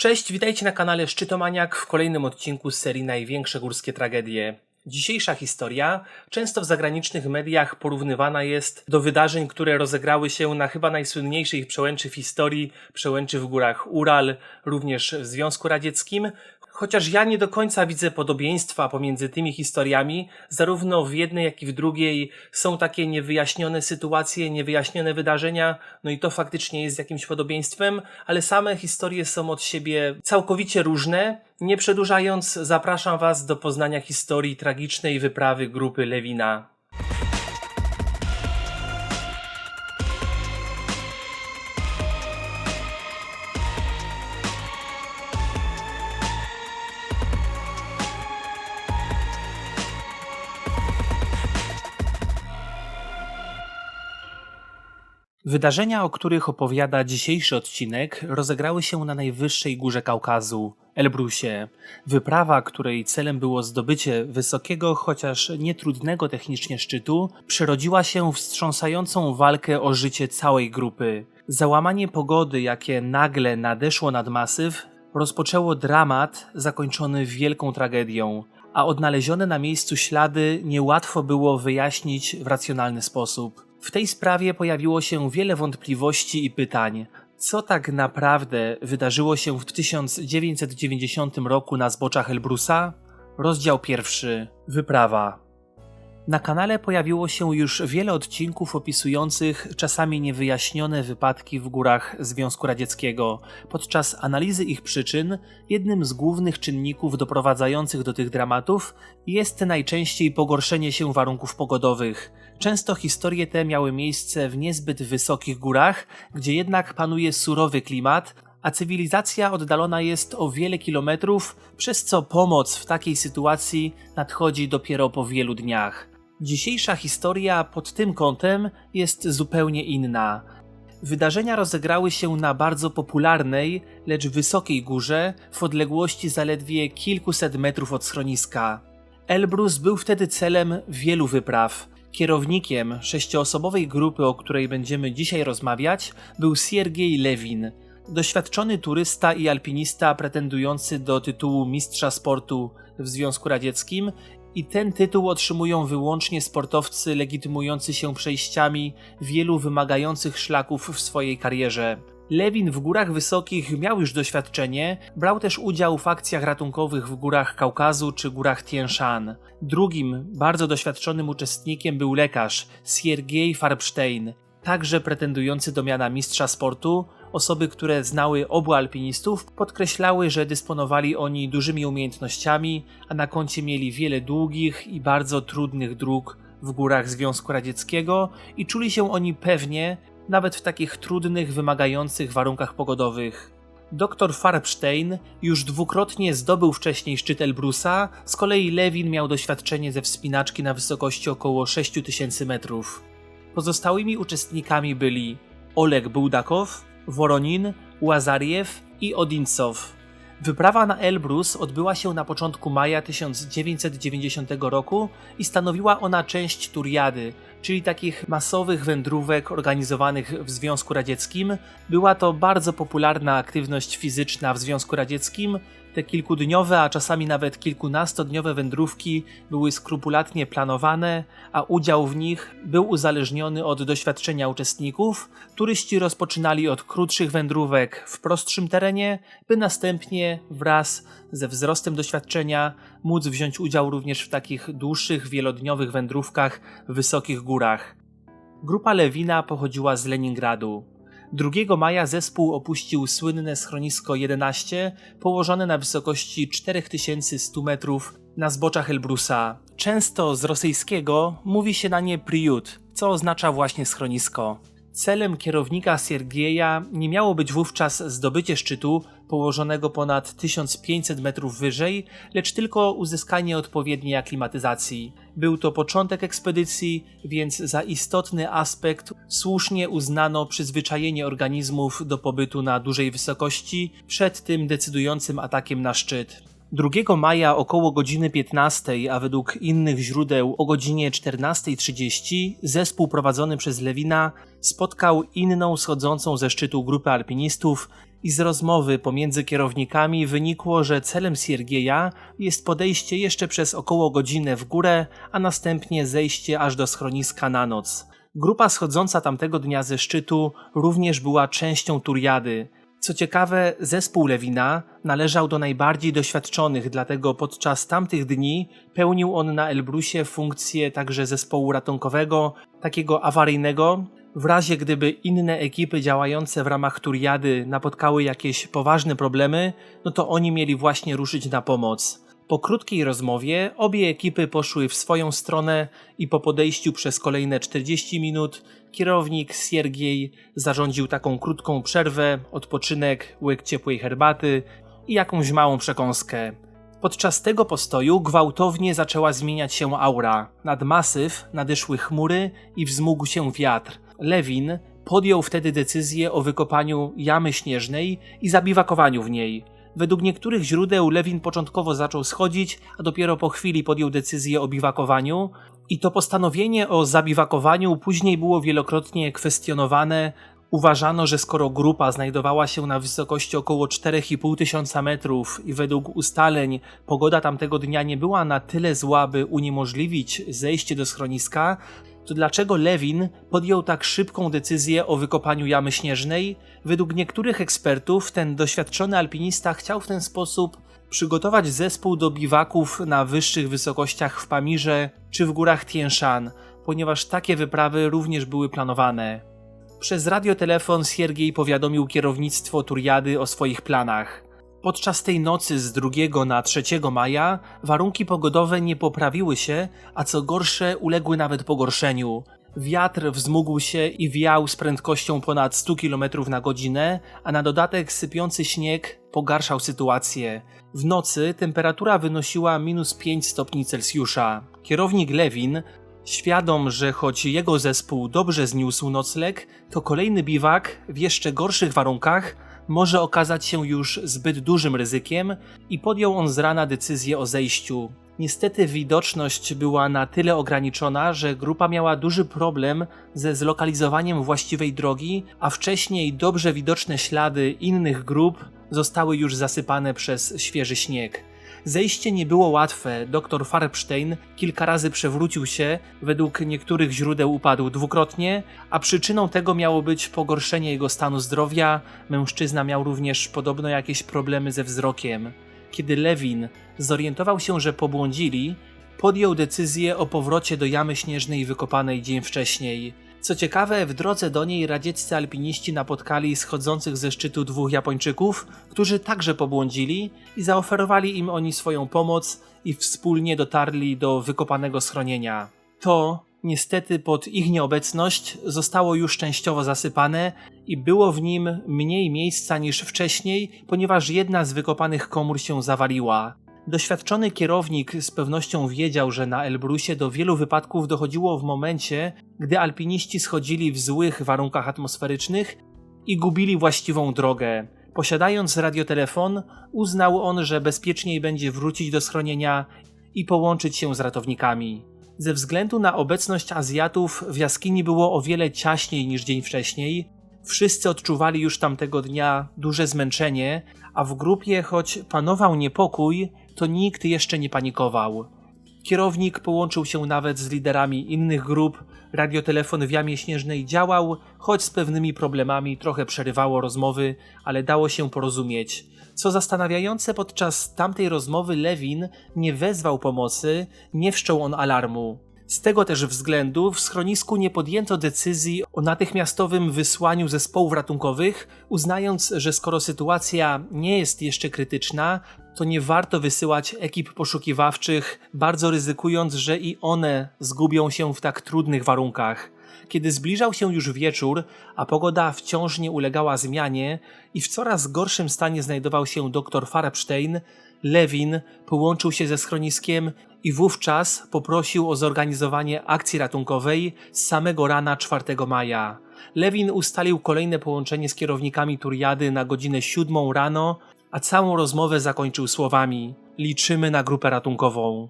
Cześć, witajcie na kanale Szczytomaniak w kolejnym odcinku serii Największe górskie tragedie. Dzisiejsza historia często w zagranicznych mediach porównywana jest do wydarzeń, które rozegrały się na chyba najsłynniejszej przełęczy w historii, przełęczy w górach Ural, również w Związku Radzieckim. Chociaż ja nie do końca widzę podobieństwa pomiędzy tymi historiami, zarówno w jednej, jak i w drugiej są takie niewyjaśnione sytuacje, niewyjaśnione wydarzenia, no i to faktycznie jest jakimś podobieństwem, ale same historie są od siebie całkowicie różne. Nie przedłużając, zapraszam Was do poznania historii tragicznej wyprawy grupy Lewina. Wydarzenia, o których opowiada dzisiejszy odcinek, rozegrały się na najwyższej górze Kaukazu, Elbrusie. Wyprawa, której celem było zdobycie wysokiego, chociaż nietrudnego technicznie szczytu, przerodziła się w wstrząsającą walkę o życie całej grupy. Załamanie pogody, jakie nagle nadeszło nad masyw, rozpoczęło dramat zakończony wielką tragedią, a odnalezione na miejscu ślady niełatwo było wyjaśnić w racjonalny sposób. W tej sprawie pojawiło się wiele wątpliwości i pytań. Co tak naprawdę wydarzyło się w 1990 roku na zboczach Elbrusa? Rozdział pierwszy. Wyprawa. Na kanale pojawiło się już wiele odcinków opisujących czasami niewyjaśnione wypadki w górach Związku Radzieckiego. Podczas analizy ich przyczyn, jednym z głównych czynników doprowadzających do tych dramatów jest najczęściej pogorszenie się warunków pogodowych. Często historie te miały miejsce w niezbyt wysokich górach, gdzie jednak panuje surowy klimat, a cywilizacja oddalona jest o wiele kilometrów, przez co pomoc w takiej sytuacji nadchodzi dopiero po wielu dniach. Dzisiejsza historia pod tym kątem jest zupełnie inna. Wydarzenia rozegrały się na bardzo popularnej, lecz wysokiej górze w odległości zaledwie kilkuset metrów od schroniska. Elbrus był wtedy celem wielu wypraw. Kierownikiem sześcioosobowej grupy, o której będziemy dzisiaj rozmawiać, był Siergiej Lewin, doświadczony turysta i alpinista pretendujący do tytułu mistrza sportu w Związku Radzieckim i ten tytuł otrzymują wyłącznie sportowcy legitymujący się przejściami wielu wymagających szlaków w swojej karierze. Lewin w górach wysokich miał już doświadczenie, brał też udział w akcjach ratunkowych w górach Kaukazu czy górach Tien Shan. Drugim, bardzo doświadczonym uczestnikiem był lekarz Siergiej Farbstein, także pretendujący do miana mistrza sportu, Osoby, które znały obu alpinistów, podkreślały, że dysponowali oni dużymi umiejętnościami, a na koncie mieli wiele długich i bardzo trudnych dróg w górach Związku Radzieckiego i czuli się oni pewnie, nawet w takich trudnych, wymagających warunkach pogodowych. Dr Farbstein już dwukrotnie zdobył wcześniej szczyt Elbrusa, z kolei Lewin miał doświadczenie ze wspinaczki na wysokości około 6000 metrów. Pozostałymi uczestnikami byli Oleg Bułdakow, Woronin, Łazariew i Odincow. Wyprawa na Elbrus odbyła się na początku maja 1990 roku i stanowiła ona część Turiady, czyli takich masowych wędrówek organizowanych w Związku Radzieckim. Była to bardzo popularna aktywność fizyczna w Związku Radzieckim, te kilkudniowe, a czasami nawet kilkunastodniowe wędrówki były skrupulatnie planowane, a udział w nich był uzależniony od doświadczenia uczestników. Turyści rozpoczynali od krótszych wędrówek w prostszym terenie, by następnie wraz ze wzrostem doświadczenia móc wziąć udział również w takich dłuższych, wielodniowych wędrówkach w wysokich górach. Grupa Lewina pochodziła z Leningradu. 2 maja zespół opuścił słynne schronisko 11, położone na wysokości 4100 metrów na zboczach Elbrusa. Często z rosyjskiego mówi się na nie priut, co oznacza właśnie schronisko. Celem kierownika Siergieja nie miało być wówczas zdobycie szczytu położonego ponad 1500 metrów wyżej, lecz tylko uzyskanie odpowiedniej aklimatyzacji. Był to początek ekspedycji, więc za istotny aspekt słusznie uznano przyzwyczajenie organizmów do pobytu na dużej wysokości przed tym decydującym atakiem na szczyt. 2 maja około godziny 15, a według innych źródeł o godzinie 14.30 zespół prowadzony przez Lewina spotkał inną schodzącą ze szczytu grupę alpinistów i z rozmowy pomiędzy kierownikami wynikło, że celem Siergieja jest podejście jeszcze przez około godzinę w górę, a następnie zejście aż do schroniska na noc. Grupa schodząca tamtego dnia ze szczytu również była częścią Turiady. Co ciekawe, zespół Lewina należał do najbardziej doświadczonych, dlatego podczas tamtych dni pełnił on na Elbrusie funkcję także zespołu ratunkowego, takiego awaryjnego, w razie gdyby inne ekipy działające w ramach Turiady napotkały jakieś poważne problemy, no to oni mieli właśnie ruszyć na pomoc. Po krótkiej rozmowie obie ekipy poszły w swoją stronę i po podejściu przez kolejne 40 minut kierownik Siergiej zarządził taką krótką przerwę, odpoczynek, łyk ciepłej herbaty i jakąś małą przekąskę. Podczas tego postoju gwałtownie zaczęła zmieniać się aura. Nad masyw nadeszły chmury i wzmógł się wiatr. Lewin podjął wtedy decyzję o wykopaniu jamy śnieżnej i zabiwakowaniu w niej. Według niektórych źródeł Lewin początkowo zaczął schodzić, a dopiero po chwili podjął decyzję o biwakowaniu. I to postanowienie o zabiwakowaniu później było wielokrotnie kwestionowane. Uważano, że skoro grupa znajdowała się na wysokości około 4,5 tysiąca metrów i według ustaleń pogoda tamtego dnia nie była na tyle zła, by uniemożliwić zejście do schroniska, to dlaczego Lewin podjął tak szybką decyzję o wykopaniu jamy śnieżnej? Według niektórych ekspertów ten doświadczony alpinista chciał w ten sposób przygotować zespół do biwaków na wyższych wysokościach w Pamirze czy w górach Tien Shan, ponieważ takie wyprawy również były planowane. Przez radiotelefon Siergiej powiadomił kierownictwo Turiady o swoich planach. Podczas tej nocy z 2 na 3 maja warunki pogodowe nie poprawiły się, a co gorsze uległy nawet pogorszeniu. Wiatr wzmógł się i wiał z prędkością ponad 100 km na godzinę, a na dodatek sypiący śnieg pogarszał sytuację. W nocy temperatura wynosiła minus 5 stopni Celsjusza. Kierownik Lewin, świadom, że choć jego zespół dobrze zniósł nocleg, to kolejny biwak w jeszcze gorszych warunkach może okazać się już zbyt dużym ryzykiem i podjął on z rana decyzję o zejściu. Niestety widoczność była na tyle ograniczona, że grupa miała duży problem ze zlokalizowaniem właściwej drogi, a wcześniej dobrze widoczne ślady innych grup zostały już zasypane przez świeży śnieg. Zejście nie było łatwe. Dr Farbstein kilka razy przewrócił się, według niektórych źródeł upadł dwukrotnie, a przyczyną tego miało być pogorszenie jego stanu zdrowia. Mężczyzna miał również podobno jakieś problemy ze wzrokiem. Kiedy Lewin zorientował się, że pobłądzili, podjął decyzję o powrocie do jamy śnieżnej wykopanej dzień wcześniej. Co ciekawe, w drodze do niej radzieccy alpiniści napotkali schodzących ze szczytu dwóch Japończyków, którzy także pobłądzili i zaoferowali im oni swoją pomoc i wspólnie dotarli do wykopanego schronienia. To, niestety pod ich nieobecność, zostało już częściowo zasypane i było w nim mniej miejsca niż wcześniej, ponieważ jedna z wykopanych komór się zawaliła. Doświadczony kierownik z pewnością wiedział, że na Elbrusie do wielu wypadków dochodziło w momencie, gdy alpiniści schodzili w złych warunkach atmosferycznych i gubili właściwą drogę. Posiadając radiotelefon, uznał on, że bezpieczniej będzie wrócić do schronienia i połączyć się z ratownikami. Ze względu na obecność Azjatów w jaskini było o wiele ciaśniej niż dzień wcześniej. Wszyscy odczuwali już tamtego dnia duże zmęczenie, a w grupie, choć panował niepokój, to nikt jeszcze nie panikował. Kierownik połączył się nawet z liderami innych grup, radiotelefon w jamie śnieżnej działał, choć z pewnymi problemami trochę przerywało rozmowy, ale dało się porozumieć. Co zastanawiające, podczas tamtej rozmowy Lewin nie wezwał pomocy, nie wszczął on alarmu. Z tego też względu w schronisku nie podjęto decyzji o natychmiastowym wysłaniu zespołów ratunkowych, uznając, że skoro sytuacja nie jest jeszcze krytyczna, to nie warto wysyłać ekip poszukiwawczych, bardzo ryzykując, że i one zgubią się w tak trudnych warunkach. Kiedy zbliżał się już wieczór, a pogoda wciąż nie ulegała zmianie i w coraz gorszym stanie znajdował się dr Farabstein, Lewin połączył się ze schroniskiem i wówczas poprosił o zorganizowanie akcji ratunkowej z samego rana 4 maja. Lewin ustalił kolejne połączenie z kierownikami Turiady na godzinę 7 rano, a całą rozmowę zakończył słowami: Liczymy na grupę ratunkową.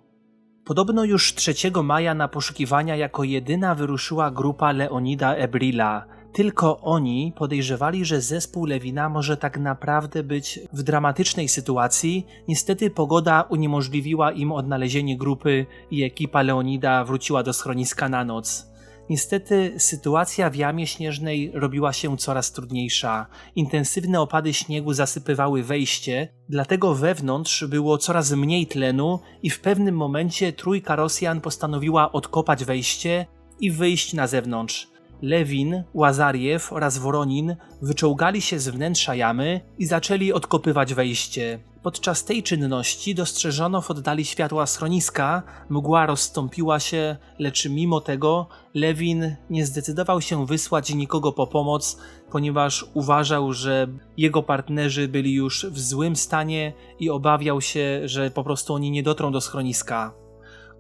Podobno już 3 maja na poszukiwania jako jedyna wyruszyła grupa Leonida Ebrila. Tylko oni podejrzewali, że zespół Lewina może tak naprawdę być w dramatycznej sytuacji. Niestety pogoda uniemożliwiła im odnalezienie grupy i ekipa Leonida wróciła do schroniska na noc. Niestety sytuacja w jamie śnieżnej robiła się coraz trudniejsza. Intensywne opady śniegu zasypywały wejście, dlatego wewnątrz było coraz mniej tlenu i w pewnym momencie trójka Rosjan postanowiła odkopać wejście i wyjść na zewnątrz. Lewin, Łazariew oraz Woronin wyczołgali się z wnętrza jamy i zaczęli odkopywać wejście. Podczas tej czynności dostrzeżono w oddali światła schroniska, mgła rozstąpiła się, lecz mimo tego Lewin nie zdecydował się wysłać nikogo po pomoc, ponieważ uważał, że jego partnerzy byli już w złym stanie i obawiał się, że po prostu oni nie dotrą do schroniska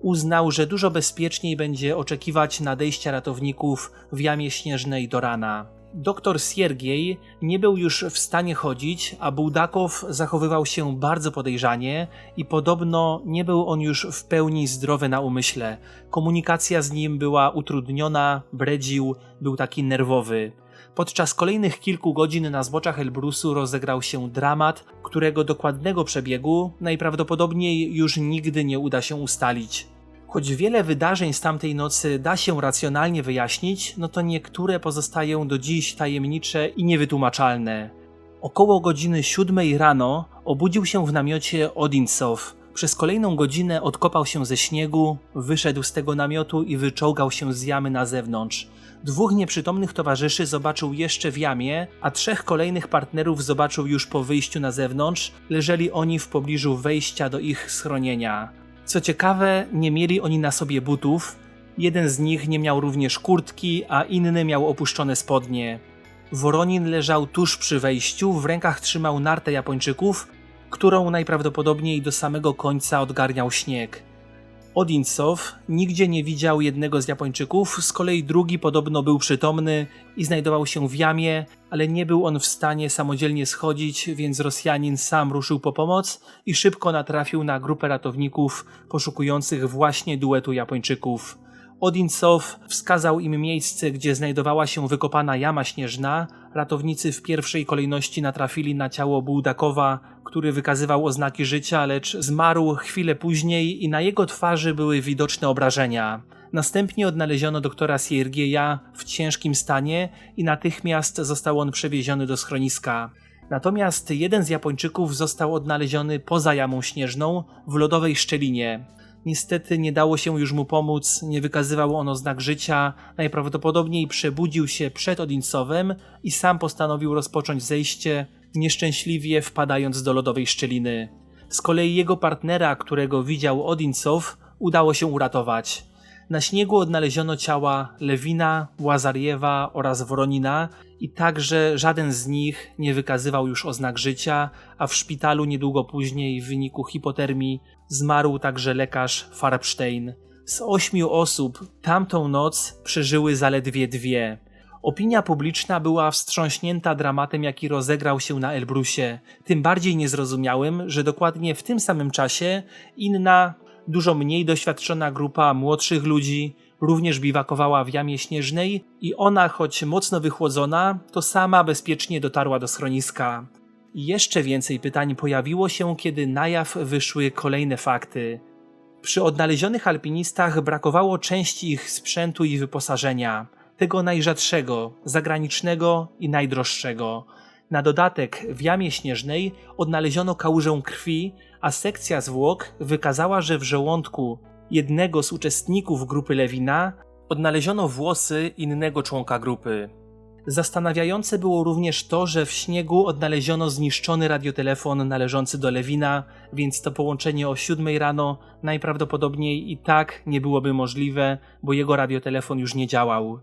uznał, że dużo bezpieczniej będzie oczekiwać nadejścia ratowników w jamie śnieżnej do rana. Doktor Siergiej nie był już w stanie chodzić, a Bułdakow zachowywał się bardzo podejrzanie i podobno nie był on już w pełni zdrowy na umyśle. Komunikacja z nim była utrudniona, bredził, był taki nerwowy. Podczas kolejnych kilku godzin na zboczach Elbrusu rozegrał się dramat, którego dokładnego przebiegu najprawdopodobniej już nigdy nie uda się ustalić. Choć wiele wydarzeń z tamtej nocy da się racjonalnie wyjaśnić, no to niektóre pozostają do dziś tajemnicze i niewytłumaczalne. Około godziny siódmej rano obudził się w namiocie Odincow. Przez kolejną godzinę odkopał się ze śniegu, wyszedł z tego namiotu i wyczołgał się z jamy na zewnątrz. Dwóch nieprzytomnych towarzyszy zobaczył jeszcze w jamie, a trzech kolejnych partnerów zobaczył już po wyjściu na zewnątrz. Leżeli oni w pobliżu wejścia do ich schronienia. Co ciekawe, nie mieli oni na sobie butów. Jeden z nich nie miał również kurtki, a inny miał opuszczone spodnie. Woronin leżał tuż przy wejściu, w rękach trzymał nartę Japończyków, którą najprawdopodobniej do samego końca odgarniał śnieg. Odincow nigdzie nie widział jednego z Japończyków, z kolei drugi podobno był przytomny i znajdował się w jamie, ale nie był on w stanie samodzielnie schodzić, więc Rosjanin sam ruszył po pomoc i szybko natrafił na grupę ratowników poszukujących właśnie duetu Japończyków. Odincow wskazał im miejsce, gdzie znajdowała się wykopana jama śnieżna. Ratownicy w pierwszej kolejności natrafili na ciało Bułdakowa, który wykazywał oznaki życia, lecz zmarł chwilę później i na jego twarzy były widoczne obrażenia. Następnie odnaleziono doktora Siergieja w ciężkim stanie i natychmiast został on przewieziony do schroniska. Natomiast jeden z Japończyków został odnaleziony poza jamą śnieżną w lodowej szczelinie. Niestety nie dało się już mu pomóc, nie wykazywał on oznak życia, najprawdopodobniej przebudził się przed Odinsowem i sam postanowił rozpocząć zejście, nieszczęśliwie wpadając do lodowej szczeliny. Z kolei jego partnera, którego widział Odincow, udało się uratować. Na śniegu odnaleziono ciała Lewina, Łazariewa oraz Woronina i także żaden z nich nie wykazywał już oznak życia, a w szpitalu niedługo później w wyniku hipotermii zmarł także lekarz Farbstein. Z ośmiu osób tamtą noc przeżyły zaledwie dwie. Opinia publiczna była wstrząśnięta dramatem, jaki rozegrał się na Elbrusie. Tym bardziej niezrozumiałym, że dokładnie w tym samym czasie inna, dużo mniej doświadczona grupa młodszych ludzi również biwakowała w jamie śnieżnej i ona, choć mocno wychłodzona, to sama bezpiecznie dotarła do schroniska. Jeszcze więcej pytań pojawiło się, kiedy na jaw wyszły kolejne fakty. Przy odnalezionych alpinistach brakowało części ich sprzętu i wyposażenia, tego najrzadszego, zagranicznego i najdroższego. Na dodatek w jamie śnieżnej odnaleziono kałużę krwi, a sekcja zwłok wykazała, że w żołądku jednego z uczestników grupy Lewina odnaleziono włosy innego członka grupy. Zastanawiające było również to, że w śniegu odnaleziono zniszczony radiotelefon należący do Lewina, więc to połączenie o 7 rano najprawdopodobniej i tak nie byłoby możliwe, bo jego radiotelefon już nie działał.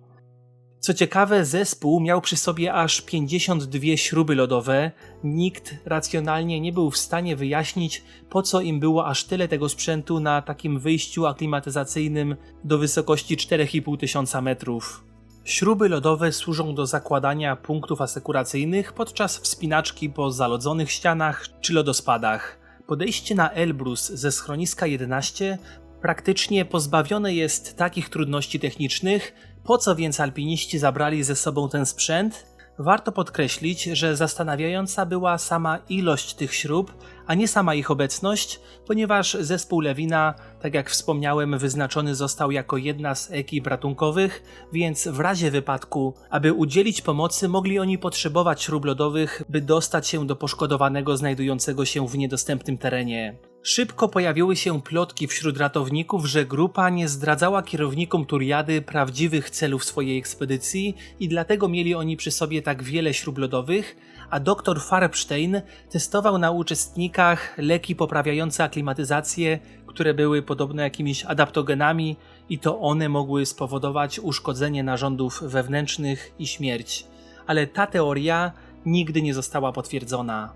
Co ciekawe, zespół miał przy sobie aż 52 śruby lodowe. Nikt racjonalnie nie był w stanie wyjaśnić, po co im było aż tyle tego sprzętu na takim wyjściu aklimatyzacyjnym do wysokości 4,5 tysiąca metrów. Śruby lodowe służą do zakładania punktów asekuracyjnych podczas wspinaczki po zalodzonych ścianach czy lodospadach. Podejście na Elbrus ze schroniska 11 praktycznie pozbawione jest takich trudności technicznych, Po co więc alpiniści zabrali ze sobą ten sprzęt? Warto podkreślić, że zastanawiająca była sama ilość tych śrub, a nie sama ich obecność, ponieważ zespół Lewina, tak jak wspomniałem, wyznaczony został jako jedna z ekip ratunkowych, więc w razie wypadku, aby udzielić pomocy, mogli oni potrzebować śrub lodowych, by dostać się do poszkodowanego znajdującego się w niedostępnym terenie. Szybko pojawiły się plotki wśród ratowników, że grupa nie zdradzała kierownikom Turiady prawdziwych celów swojej ekspedycji i dlatego mieli oni przy sobie tak wiele śrub lodowych, a dr Farbstein testował na uczestnikach leki poprawiające aklimatyzację, które były podobno jakimiś adaptogenami i to one mogły spowodować uszkodzenie narządów wewnętrznych i śmierć. Ale ta teoria nigdy nie została potwierdzona.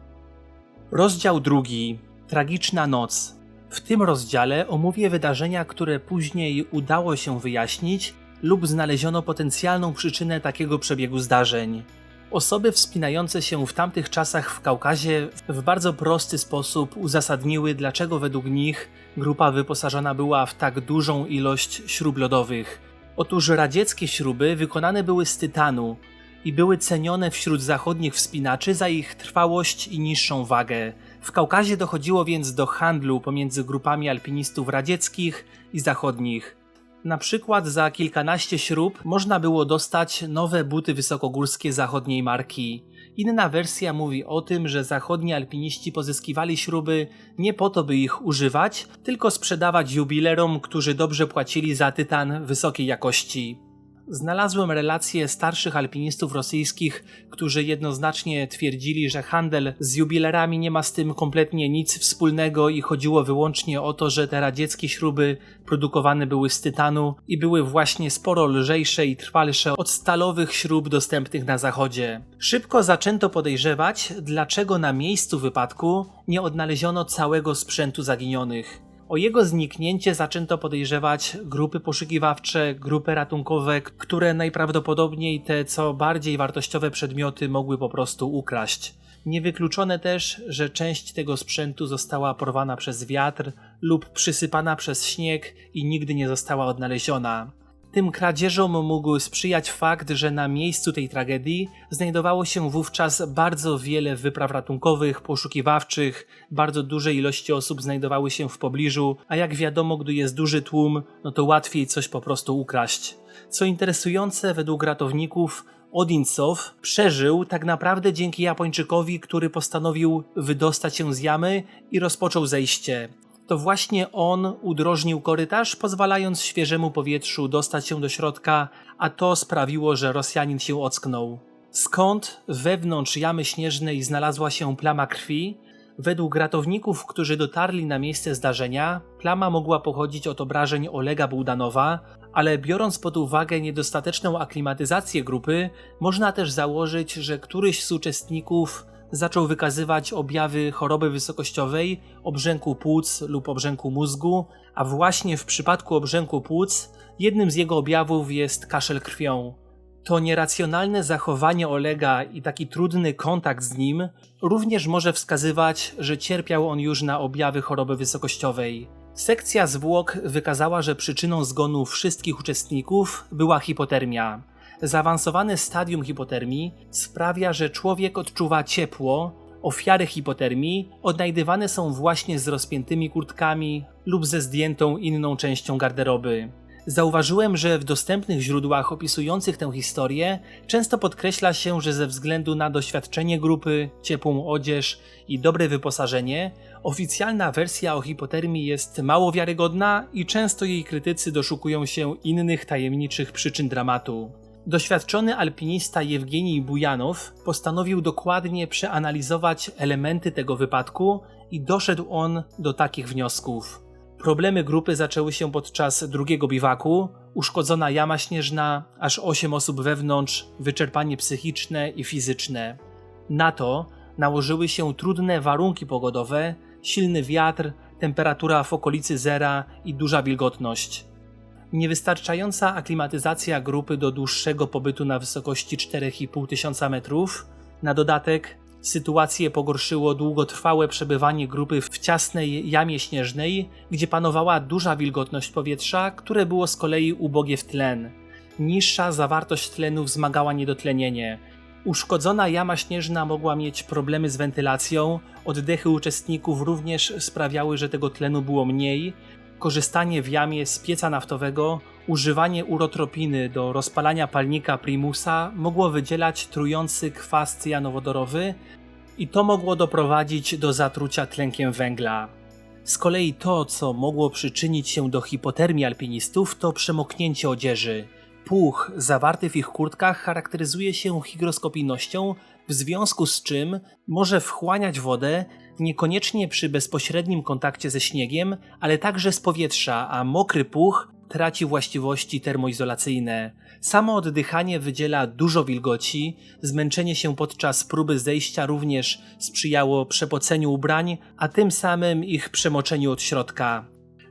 Rozdział drugi Tragiczna noc. W tym rozdziale omówię wydarzenia, które później udało się wyjaśnić lub znaleziono potencjalną przyczynę takiego przebiegu zdarzeń. Osoby wspinające się w tamtych czasach w Kaukazie w bardzo prosty sposób uzasadniły, dlaczego według nich grupa wyposażona była w tak dużą ilość śrub lodowych. Otóż radzieckie śruby wykonane były z tytanu i były cenione wśród zachodnich wspinaczy za ich trwałość i niższą wagę. W Kaukazie dochodziło więc do handlu pomiędzy grupami alpinistów radzieckich i zachodnich. Na przykład za kilkanaście śrub można było dostać nowe buty wysokogórskie zachodniej marki. Inna wersja mówi o tym, że zachodni alpiniści pozyskiwali śruby nie po to, by ich używać, tylko sprzedawać jubilerom, którzy dobrze płacili za tytan wysokiej jakości. Znalazłem relacje starszych alpinistów rosyjskich, którzy jednoznacznie twierdzili, że handel z jubilerami nie ma z tym kompletnie nic wspólnego i chodziło wyłącznie o to, że te radzieckie śruby produkowane były z tytanu i były właśnie sporo lżejsze i trwalsze od stalowych śrub dostępnych na zachodzie. Szybko zaczęto podejrzewać, dlaczego na miejscu wypadku nie odnaleziono całego sprzętu zaginionych. O jego zniknięcie zaczęto podejrzewać grupy poszukiwawcze, grupy ratunkowe, które najprawdopodobniej te co bardziej wartościowe przedmioty mogły po prostu ukraść. Niewykluczone też, że część tego sprzętu została porwana przez wiatr lub przysypana przez śnieg i nigdy nie została odnaleziona. Tym kradzieżom mógł sprzyjać fakt, że na miejscu tej tragedii znajdowało się wówczas bardzo wiele wypraw ratunkowych, poszukiwawczych, bardzo duże ilości osób znajdowały się w pobliżu, a jak wiadomo, gdy jest duży tłum, no to łatwiej coś po prostu ukraść. Co interesujące, według ratowników, Odincow przeżył tak naprawdę dzięki Japończykowi, który postanowił wydostać się z jamy i rozpoczął zejście to właśnie on udrożnił korytarz, pozwalając świeżemu powietrzu dostać się do środka, a to sprawiło, że Rosjanin się ocknął. Skąd wewnątrz jamy śnieżnej znalazła się plama krwi? Według ratowników, którzy dotarli na miejsce zdarzenia, plama mogła pochodzić od obrażeń Olega Bułdanowa, ale biorąc pod uwagę niedostateczną aklimatyzację grupy, można też założyć, że któryś z uczestników zaczął wykazywać objawy choroby wysokościowej, obrzęku płuc lub obrzęku mózgu, a właśnie w przypadku obrzęku płuc jednym z jego objawów jest kaszel krwią. To nieracjonalne zachowanie Olega i taki trudny kontakt z nim również może wskazywać, że cierpiał on już na objawy choroby wysokościowej. Sekcja zwłok wykazała, że przyczyną zgonu wszystkich uczestników była hipotermia. Zaawansowane stadium hipotermii sprawia, że człowiek odczuwa ciepło. Ofiary hipotermii odnajdywane są właśnie z rozpiętymi kurtkami lub ze zdjętą inną częścią garderoby. Zauważyłem, że w dostępnych źródłach opisujących tę historię często podkreśla się, że ze względu na doświadczenie grupy, ciepłą odzież i dobre wyposażenie, oficjalna wersja o hipotermii jest mało wiarygodna i często jej krytycy doszukują się innych tajemniczych przyczyn dramatu. Doświadczony alpinista Jewgenij Bujanow postanowił dokładnie przeanalizować elementy tego wypadku i doszedł on do takich wniosków. Problemy grupy zaczęły się podczas drugiego biwaku, uszkodzona jama śnieżna, aż 8 osób wewnątrz, wyczerpanie psychiczne i fizyczne. Na to nałożyły się trudne warunki pogodowe, silny wiatr, temperatura w okolicy zera i duża wilgotność. Niewystarczająca aklimatyzacja grupy do dłuższego pobytu na wysokości 4,5 tysiąca metrów. Na dodatek sytuację pogorszyło długotrwałe przebywanie grupy w ciasnej jamie śnieżnej, gdzie panowała duża wilgotność powietrza, które było z kolei ubogie w tlen. Niższa zawartość tlenu wzmagała niedotlenienie. Uszkodzona jama śnieżna mogła mieć problemy z wentylacją, oddechy uczestników również sprawiały, że tego tlenu było mniej. Korzystanie w jamie z pieca naftowego, używanie urotropiny do rozpalania palnika primusa mogło wydzielać trujący kwas cyjanowodorowy i to mogło doprowadzić do zatrucia tlenkiem węgla. Z kolei to, co mogło przyczynić się do hipotermii alpinistów, to przemoknięcie odzieży. Puch zawarty w ich kurtkach charakteryzuje się hygroskopijnością, w związku z czym może wchłaniać wodę niekoniecznie przy bezpośrednim kontakcie ze śniegiem, ale także z powietrza, a mokry puch traci właściwości termoizolacyjne. Samo oddychanie wydziela dużo wilgoci, zmęczenie się podczas próby zejścia również sprzyjało przepoceniu ubrań, a tym samym ich przemoczeniu od środka.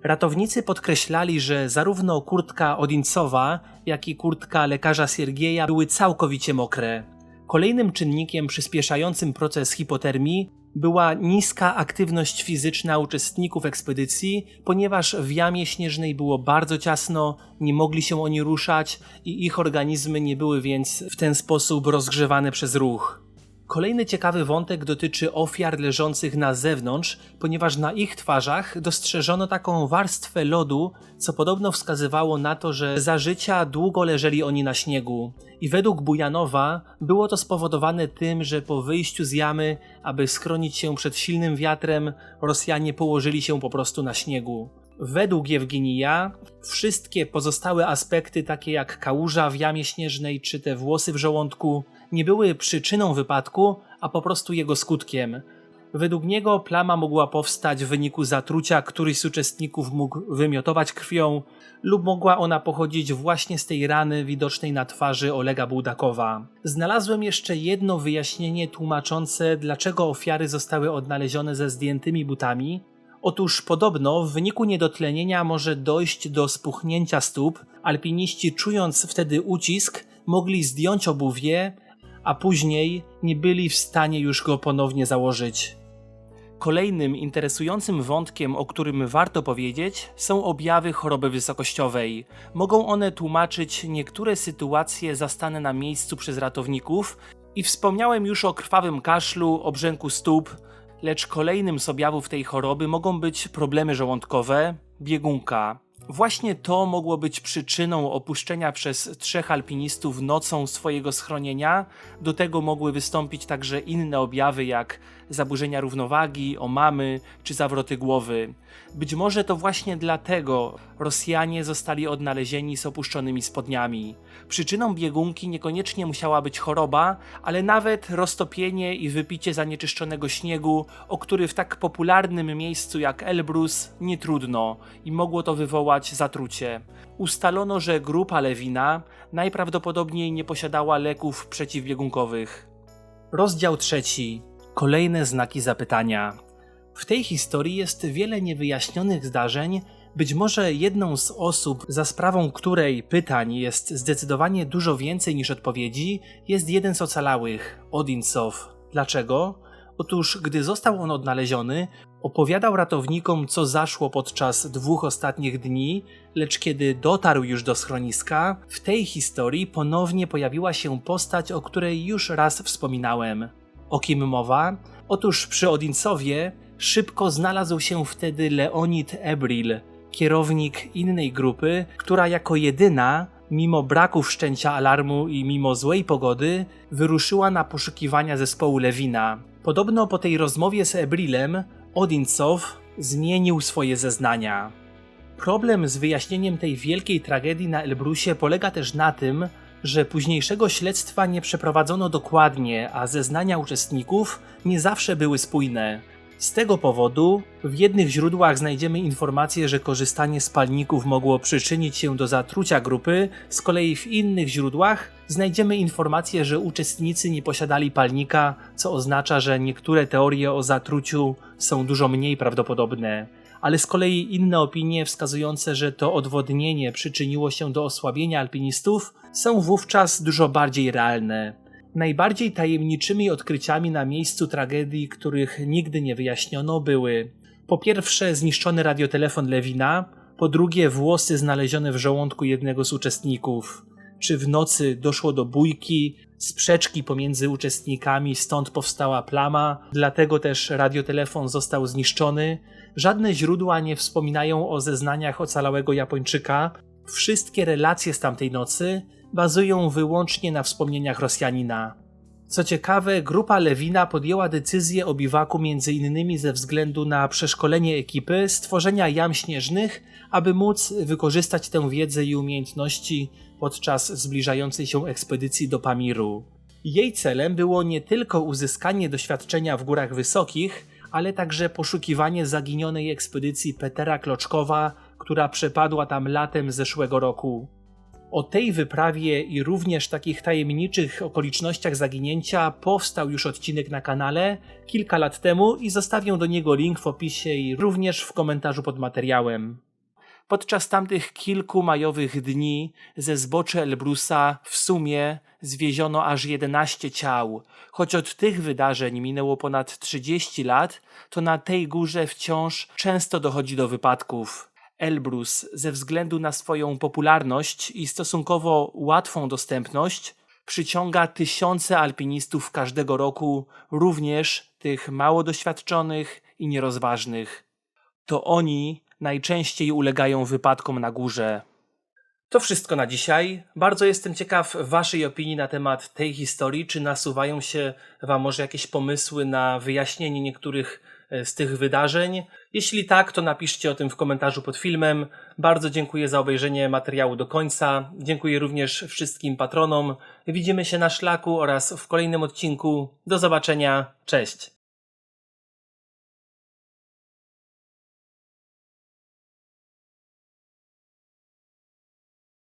Ratownicy podkreślali, że zarówno kurtka Odincowa, jak i kurtka lekarza Siergieja były całkowicie mokre. Kolejnym czynnikiem przyspieszającym proces hipotermii była niska aktywność fizyczna uczestników ekspedycji, ponieważ w jamie śnieżnej było bardzo ciasno, nie mogli się oni ruszać i ich organizmy nie były więc w ten sposób rozgrzewane przez ruch. Kolejny ciekawy wątek dotyczy ofiar leżących na zewnątrz, ponieważ na ich twarzach dostrzeżono taką warstwę lodu, co podobno wskazywało na to, że za życia długo leżeli oni na śniegu. I według Bujanowa było to spowodowane tym, że po wyjściu z jamy, aby schronić się przed silnym wiatrem, Rosjanie położyli się po prostu na śniegu. Według Jewgenija wszystkie pozostałe aspekty, takie jak kałuża w jamie śnieżnej czy te włosy w żołądku, nie były przyczyną wypadku, a po prostu jego skutkiem. Według niego plama mogła powstać w wyniku zatrucia, któryś z uczestników mógł wymiotować krwią, lub mogła ona pochodzić właśnie z tej rany widocznej na twarzy Olega Bułdakowa. Znalazłem jeszcze jedno wyjaśnienie tłumaczące, dlaczego ofiary zostały odnalezione ze zdjętymi butami. Otóż podobno w wyniku niedotlenienia może dojść do spuchnięcia stóp. Alpiniści, czując wtedy ucisk, mogli zdjąć obuwie, a później nie byli w stanie już go ponownie założyć. Kolejnym interesującym wątkiem, o którym warto powiedzieć, są objawy choroby wysokościowej. Mogą one tłumaczyć niektóre sytuacje zastane na miejscu przez ratowników i wspomniałem już o krwawym kaszlu, obrzęku stóp, lecz kolejnym z objawów tej choroby mogą być problemy żołądkowe, biegunka. Właśnie to mogło być przyczyną opuszczenia przez trzech alpinistów nocą swojego schronienia. Do tego mogły wystąpić także inne objawy, jak zaburzenia równowagi, omamy czy zawroty głowy. Być może to właśnie dlatego Rosjanie zostali odnalezieni z opuszczonymi spodniami. Przyczyną biegunki niekoniecznie musiała być choroba, ale nawet roztopienie i wypicie zanieczyszczonego śniegu, o który w tak popularnym miejscu jak Elbrus nie trudno i mogło to wywołać zatrucie. Ustalono, że grupa Lewina najprawdopodobniej nie posiadała leków przeciwbiegunkowych. Rozdział trzeci. Kolejne znaki zapytania. W tej historii jest wiele niewyjaśnionych zdarzeń, być może jedną z osób, za sprawą której pytań jest zdecydowanie dużo więcej niż odpowiedzi, jest jeden z ocalałych, Odincow. Dlaczego? Otóż, gdy został on odnaleziony, opowiadał ratownikom, co zaszło podczas dwóch ostatnich dni, lecz kiedy dotarł już do schroniska, w tej historii ponownie pojawiła się postać, o której już raz wspominałem. O kim mowa? Otóż przy Odincowie szybko znalazł się wtedy Leonid Ebril, kierownik innej grupy, która jako jedyna, mimo braku wszczęcia alarmu i mimo złej pogody, wyruszyła na poszukiwania zespołu Lewina. Podobno po tej rozmowie z Ebrilem Odincow zmienił swoje zeznania. Problem z wyjaśnieniem tej wielkiej tragedii na Elbrusie polega też na tym, że późniejszego śledztwa nie przeprowadzono dokładnie, a zeznania uczestników nie zawsze były spójne. Z tego powodu w jednych źródłach znajdziemy informację, że korzystanie z palników mogło przyczynić się do zatrucia grupy, z kolei w innych źródłach znajdziemy informację, że uczestnicy nie posiadali palnika, co oznacza, że niektóre teorie o zatruciu są dużo mniej prawdopodobne. Ale z kolei inne opinie wskazujące, że to odwodnienie przyczyniło się do osłabienia alpinistów, są wówczas dużo bardziej realne. Najbardziej tajemniczymi odkryciami na miejscu tragedii, których nigdy nie wyjaśniono, były po pierwsze zniszczony radiotelefon Lewina, po drugie włosy znalezione w żołądku jednego z uczestników. czy w nocy doszło do bójki, sprzeczki pomiędzy uczestnikami, stąd powstała plama, dlatego też radiotelefon został zniszczony. Żadne źródła nie wspominają o zeznaniach ocalałego Japończyka. Wszystkie relacje z tamtej nocy bazują wyłącznie na wspomnieniach Rosjanina. Co ciekawe, grupa Lewina podjęła decyzję o biwaku m.in. ze względu na przeszkolenie ekipy, stworzenia jam śnieżnych, aby móc wykorzystać tę wiedzę i umiejętności podczas zbliżającej się ekspedycji do Pamiru. Jej celem było nie tylko uzyskanie doświadczenia w górach wysokich, ale także poszukiwanie zaginionej ekspedycji Petera Kloczkowa, która przepadła tam latem zeszłego roku. O tej wyprawie i również takich tajemniczych okolicznościach zaginięcia powstał już odcinek na kanale kilka lat temu i zostawię do niego link w opisie i również w komentarzu pod materiałem. Podczas tamtych kilku majowych dni ze zboczy Elbrusa w sumie zwieziono aż 11 ciał. Choć od tych wydarzeń minęło ponad 30 lat, to na tej górze wciąż często dochodzi do wypadków. Elbrus ze względu na swoją popularność i stosunkowo łatwą dostępność przyciąga tysiące alpinistów każdego roku, również tych mało doświadczonych i nierozważnych. To oni najczęściej ulegają wypadkom na górze. To wszystko na dzisiaj. Bardzo jestem ciekaw Waszej opinii na temat tej historii. Czy nasuwają się Wam może jakieś pomysły na wyjaśnienie niektórych z tych wydarzeń? Jeśli tak, to napiszcie o tym w komentarzu pod filmem. Bardzo dziękuję za obejrzenie materiału do końca. Dziękuję również wszystkim patronom. Widzimy się na szlaku oraz w kolejnym odcinku. Do zobaczenia. Cześć.